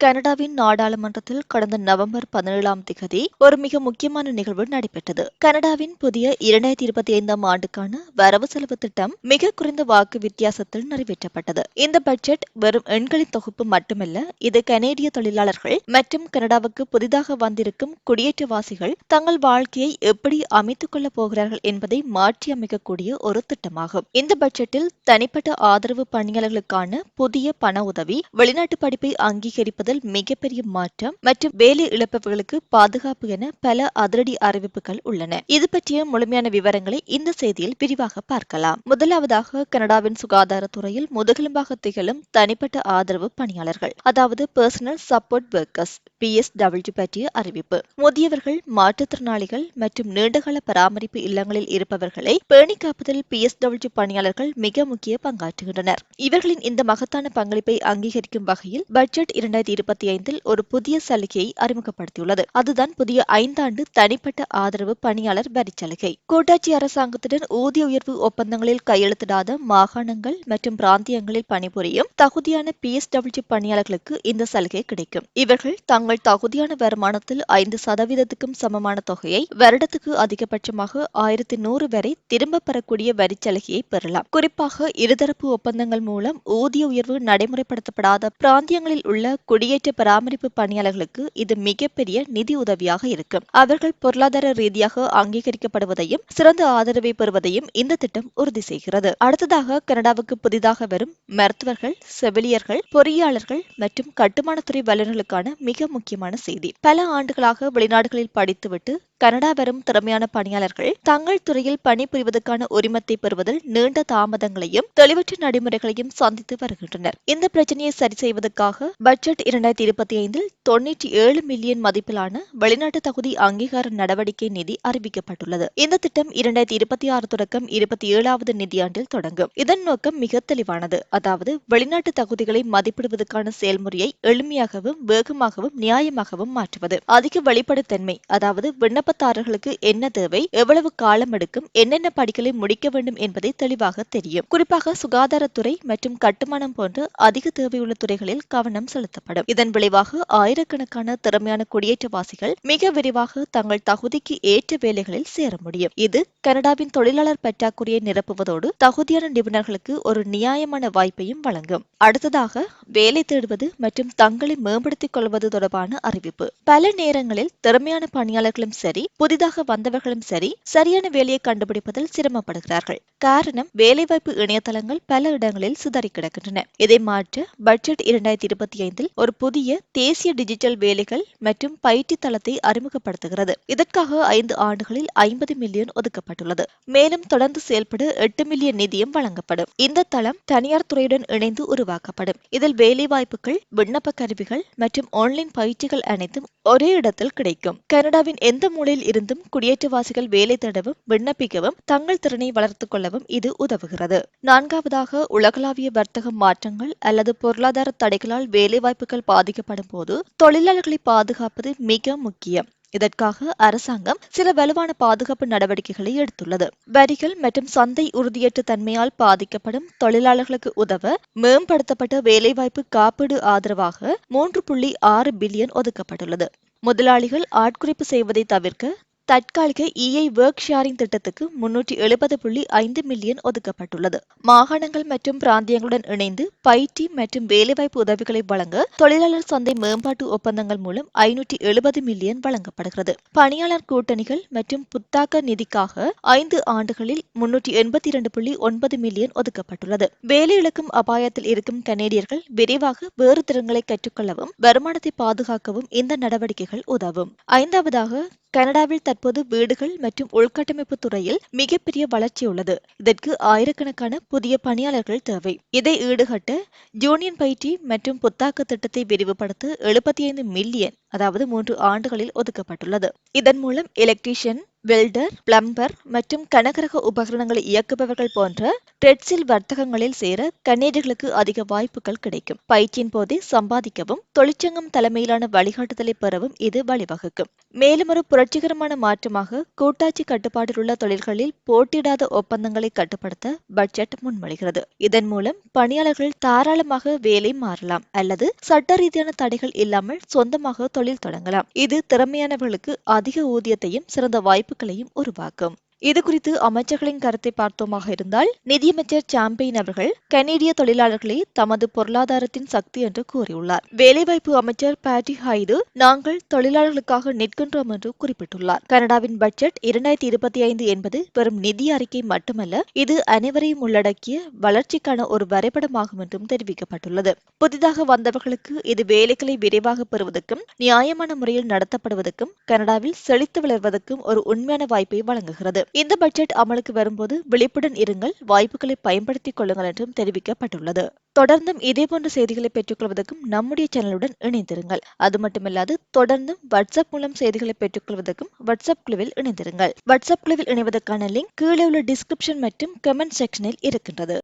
கனடாவின் நாடாளுமன்றத்தில் கடந்த நவம்பர் பதினேழாம் திகதி ஒரு மிக முக்கியமான நிகழ்வு நடைபெற்றது. கனடாவின் புதிய இரண்டாயிரத்தி இருபத்தி ஐந்தாம் ஆண்டுக்கான வரவு செலவு திட்டம் மிக குறைந்த வாக்கு வித்தியாசத்தில் நிறைவேற்றப்பட்டது. இந்த பட்ஜெட் வெறும் எண்களின் தொகுப்பு மட்டுமல்ல இது கனேடிய தொழிலாளர்கள் மற்றும் கனடாவுக்கு புதிதாக வந்திருக்கும் குடியேற்றவாசிகள் தங்கள் வாழ்க்கையை எப்படி அமைத்துக் கொள்ளப் போகிறார்கள் என்பதை மாற்றியமைக்கக்கூடிய ஒரு திட்டமாகும். இந்த பட்ஜெட்டில் தனிப்பட்ட ஆதரவு பணியாளர்களுக்கான புதிய பண உதவி வெளிநாட்டு படிப்பை அங்கீகரிப்பது அங்கீகரிப்பதில் மிகப்பெரிய மாற்றம் மற்றும் வேலை இழப்பவர்களுக்கு பாதுகாப்பு என பல அதிரடி அறிவிப்புகள் உள்ளன. இது பற்றிய முழுமையான விவரங்களை இந்த செய்தியில் விரிவாக பார்க்கலாம். முதலாவதாக கனடாவின் சுகாதாரத்துறையில் முதுகெலும்பாக திகழும் தனிப்பட்ட ஆதரவு பணியாளர்கள் அதாவது பர்சனல் சப்போர்ட் ஒர்க்கர்ஸ் பிஎஸ்டபிள்யூ பற்றிய அறிவிப்பு. முதியவர்கள் மாற்றுத்திறனாளிகள் மற்றும் நீண்டகால பராமரிப்பு இல்லங்களில் இருப்பவர்களை பேணி காப்பதில் பிஎஸ்டபிள்யூ பணியாளர்கள் மிக முக்கிய பங்காற்றுகின்றனர். இவர்களின் இந்த மகத்தான பங்களிப்பை அங்கீகரிக்கும் வகையில் பட்ஜெட் இரண்டாயிரத்தி இருபத்தி ஐந்தில் ஒரு புதிய சலுகையை அறிமுகப்படுத்தியுள்ளது. அதுதான் புதிய ஐந்தாண்டு தனிப்பட்ட ஆதரவு பணியாளர் வரி சலுகை. கூட்டாட்சி அரசாங்கத்துடன் ஊதிய உயர்வு ஒப்பந்தங்களில் கையெழுத்திடாத மாகாணங்கள் மற்றும் பிராந்தியங்களில் பணிபுரியும் தகுதியான பி எஸ் டபிள்யூ பணியாளர்களுக்கு இந்த சலுகை கிடைக்கும். இவர்கள் தங்கள் தகுதியான வருமானத்தில் ஐந்து சதவீதத்துக்கும் சமமான தொகையை வருடத்துக்கு அதிகபட்சமாக ஆயிரத்தி நூறு வரை திரும்ப பெறக்கூடிய வரி சலுகையை பெறலாம். குறிப்பாக இருதரப்பு ஒப்பந்தங்கள் மூலம் ஊதிய உயர்வு நடைமுறைப்படுத்தப்படாத பிராந்தியங்களில் உள்ள குடி குடியேற்ற பராமரிப்பு பணியாளர்களுக்கு இது மிகப்பெரிய நிதி உதவியாக இருக்கும். அவர்கள் பொருளாதார ரீதியாக அங்கீகரிக்கப்படுவதையும் சிறந்த ஆதரவை பெறுவதையும் இந்த திட்டம் உறுதி செய்கிறது. அடுத்ததாக கனடாவுக்கு புதிதாக வரும் மருத்துவர்கள் செவிலியர்கள் பொறியாளர்கள் மற்றும் கட்டுமானத்துறை வல்லுநர்களுக்கான மிக முக்கியமான செய்தி. பல ஆண்டுகளாக வெளிநாடுகளில் படித்துவிட்டு கனடா வரும் திறமையான பணியாளர்கள் தங்கள் துறையில் பணிபுரிவதற்கான உரிமத்தை பெறுவதில் நீண்ட தாமதங்களையும் தெளிவற்ற நடைமுறைகளையும் சந்தித்து வருகின்றனர். இந்த பிரச்சனையை சரி செய்வதற்காக பட்ஜெட் இரண்டாயிரத்தி இருபத்தி ஐந்தில் தொன்னூற்றி ஏழு மில்லியன் மதிப்பிலான வெளிநாட்டு தகுதி அங்கீகார நடவடிக்கை நிதி அறிவிக்கப்பட்டுள்ளது. இந்த திட்டம் இரண்டாயிரத்தி இருபத்தி ஆறு தொடக்கம் இருபத்தி ஏழாவது நிதியாண்டில் தொடங்கும். இதன் நோக்கம் மிக தெளிவானது. அதாவது வெளிநாட்டு தகுதிகளை மதிப்பிடுவதற்கான செயல்முறையை எளிமையாகவும் வேகமாகவும் நியாயமாகவும் மாற்றுவது. அதிக வெளிப்படைத்தன்மை அதாவது விண்ணப்ப விண்ணப்பதாரர்களுக்கு என்ன தேவை? எவ்வளவு காலம் எடுக்கும்? என்னென்ன படிகளை முடிக்க வேண்டும் என்பதை தெளிவாக தெரியும். குறிப்பாக சுகாதாரத்துறை மற்றும் கட்டுமானம் போன்ற அதிக தேவையுள்ள துறைகளில் கவனம் செலுத்தப்படும். இதன் விளைவாக ஆயிரக்கணக்கான திறமையான குடியேற்றவாசிகள் மிக விரைவாக தங்கள் தகுதிக்கு ஏற்ற வேலைகளில் சேர முடியும். இது கனடாவின் தொழிலாளர் பற்றாக்குறையை நிரப்புவதோடு தகுதியான நிபுணர்களுக்கு ஒரு நியாயமான வாய்ப்பையும் வழங்கும். அடுத்ததாக வேலை தேடுவது மற்றும் தங்களை மேம்படுத்திக் கொள்வது தொடர்பான அறிவிப்பு. பல நேரங்களில் திறமையான பணியாளர்களும் சரி புதிதாக வந்தவர்களும் சரி சரியான வேலையை கண்டுபிடிப்பதில் சிரமப்படுகிறார்கள். காரணம் வேலைவாய்ப்பு இணையதளங்கள் பல இடங்களில் சிதறி கிடக்கின்றன. இதை மாற்ற பட்ஜெட் இரண்டாயிரத்தி இருபத்தி ஐந்தில் ஒரு புதிய தேசிய டிஜிட்டல் வேலைகள் மற்றும் பயிற்சி தளத்தை அறிமுகப்படுத்துகிறது. இதற்காக ஐந்து ஆண்டுகளில் ஐம்பது மில்லியன் ஒதுக்கப்பட்டுள்ளது. மேலும் தொடர்ந்து செயல்பட எட்டு மில்லியன் நிதியம் வழங்கப்படும். இந்த தளம் தனியார் துறையுடன் இணைந்து உருவாக்கப்படும். இதில் வேலைவாய்ப்புகள் விண்ணப்ப கருவிகள் மற்றும் ஆன்லைன் பயிற்சிகள் அனைத்தும் ஒரே இடத்தில் கிடைக்கும். கனடாவின் எந்த மூலையில் இருந்தும் குடியேற்றவாசிகள் வேலை தேடவும் விண்ணப்பிக்கவும் தங்கள் திறனை வளர்த்துக் கொள்ளவும் இது உதவுகிறது. நான்காவதாக உலகளாவிய வர்த்தக மாற்றங்கள் அல்லது பொருளாதார தடைகளால் வேலைவாய்ப்புகள் பாதிக்கப்படும் போது தொழிலாளர்களை பாதுகாப்பது மிக முக்கியம். இதற்காக அரசாங்கம் சில வலுவான பாதுகாப்பு நடவடிக்கைகளை எடுத்துள்ளது. வரிகள் மற்றும் சந்தை உறுதியற்ற தன்மையால் பாதிக்கப்படும் தொழிலாளர்களுக்கு உதவ மேம்படுத்தப்பட்ட வேலைவாய்ப்பு காப்பீடு ஆதரவாக மூன்று புள்ளி ஆறு பில்லியன் ஒதுக்கப்பட்டுள்ளது. முதலாளிகள் ஆட்குறைப்பு செய்வதை தவிர்க்க தற்காலிக இஐ ஒர்க் ஷேரிங் திட்டத்துக்கு முன்னூற்றி எழுபது புள்ளி ஐந்து மில்லியன் ஒதுக்கப்பட்டுள்ளது. மாகாணங்கள் மற்றும் பிராந்தியங்களுடன் இணைந்து பயிற்சி மற்றும் வேலைவாய்ப்பு உதவிகளை வழங்க தொழிலாளர் சந்தை மேம்பாட்டு ஒப்பந்தங்கள் மூலம் ஐநூற்றி எழுபது மில்லியன் வழங்கப்படுகிறது. பணியாளர் கூட்டணிகள் மற்றும் புத்தாக்க நிதிக்காக ஐந்து ஆண்டுகளில் முன்னூற்றி எண்பத்தி இரண்டு புள்ளி ஒன்பது மில்லியன் ஒதுக்கப்பட்டுள்ளது. வேலை இழக்கும் அபாயத்தில் இருக்கும் கனேடியர்கள் விரைவாக வேறு திறன்களை கற்றுக்கொள்ளவும் வருமானத்தை பாதுகாக்கவும் இந்த நடவடிக்கைகள் உதவும். ஐந்தாவதாக கனடாவில் தற்போது வீடுகள் மற்றும் உள்கட்டமைப்பு துறையில் மிகப்பெரிய வளர்ச்சி உள்ளது. இதற்கு ஆயிரக்கணக்கான புதிய பணியாளர்கள் தேவை. இதை ஈடுகட்ட ஜூனியன் பயிற்சி மற்றும் புத்தாக்க திட்டத்தை விரிவுபடுத்த எழுபத்தி ஐந்து மில்லியன் அதாவது மூன்று ஆண்டுகளில் ஒதுக்கப்பட்டுள்ளது. இதன் மூலம் எலக்ட்ரீஷியன் வெல்டர் பிளம்பர் மற்றும் கனகரக உபகரணங்களை இயக்குபவர்கள் போன்ற ட்ரெட்ஸில் வர்த்தகங்களில் சேர கனேடியர்களுக்கு அதிக வாய்ப்புகள் கிடைக்கும். பயிற்சியின் போதே சம்பாதிக்கவும் தொழிற்சங்கம் தலைமையிலான வழிகாட்டுதலை பெறவும் இது வழிவகுக்கும். மேலும் ஒரு புரட்சிகரமான மாற்றமாக கூட்டாட்சி கட்டுப்பாட்டில் உள்ள தொழில்களில் போட்டியிடாத ஒப்பந்தங்களை கட்டுப்படுத்த பட்ஜெட் முன்மொழிகிறது. இதன் மூலம் பணியாளர்கள் தாராளமாக வேலை மாறலாம் அல்லது சட்ட ரீதியான தடைகள் இல்லாமல் சொந்தமாக தொழில் தொடங்கலாம். இது திறமையானவர்களுக்கு அதிக ஊதியத்தையும் சிறந்த வாய்ப்பு வாய்ப்புகளையும் உருவாக்கும். இது குறித்து அமைச்சர்களின் கருத்தை பார்த்தோமாக இருந்தால் நிதியமைச்சர் சாம்பெயின் அவர்கள் கனேடிய தொழிலாளர்களே தமது பொருளாதாரத்தின் சக்தி என்று கூறியுள்ளார். வேலைவாய்ப்பு அமைச்சர் பேட்டி ஹைது நாங்கள் தொழிலாளர்களுக்காக நிற்கின்றோம் என்று குறிப்பிட்டுள்ளார். கனடாவின் பட்ஜெட் இரண்டாயிரத்தி இருபத்தி ஐந்து என்பது வெறும் நிதி அறிக்கை மட்டுமல்ல இது அனைவரையும் உள்ளடக்கிய வளர்ச்சிக்கான ஒரு வரைபடமாகும் என்றும் தெரிவிக்கப்பட்டுள்ளது. புதிதாக வந்தவர்களுக்கு இது வேலைகளை விரைவாக பெறுவதற்கும் நியாயமான முறையில் நடத்தப்படுவதற்கும் கனடாவில் செழித்து வளர்வதற்கும் ஒரு உண்மையான வாய்ப்பை வழங்குகிறது. இந்த பட்ஜெட் அமலுக்கு வரும்போது விழிப்புடன் இருங்கள் வாய்ப்புகளை பயன்படுத்திக் கொள்ளுங்கள் என்றும் தெரிவிக்கப்பட்டுள்ளது. தொடர்ந்தும் இதேபோன்ற செய்திகளை பெற்றுக்கொள்வதற்கும் நம்முடைய சேனலுடன் இணைந்திருங்கள். அது மட்டுமில்லாது தொடர்ந்தும் வாட்ஸ்அப் மூலம் செய்திகளை பெற்றுக்கொள்வதற்கும் வாட்ஸ்அப் குழுவில் இணைந்திருங்கள். வாட்ஸ்அப் குழுவில் இணைவதற்கான லிங்க் கீழே உள்ள டிஸ்கிரிப்ஷன் மற்றும் கமெண்ட் செக்ஷனில் இருக்கின்றது.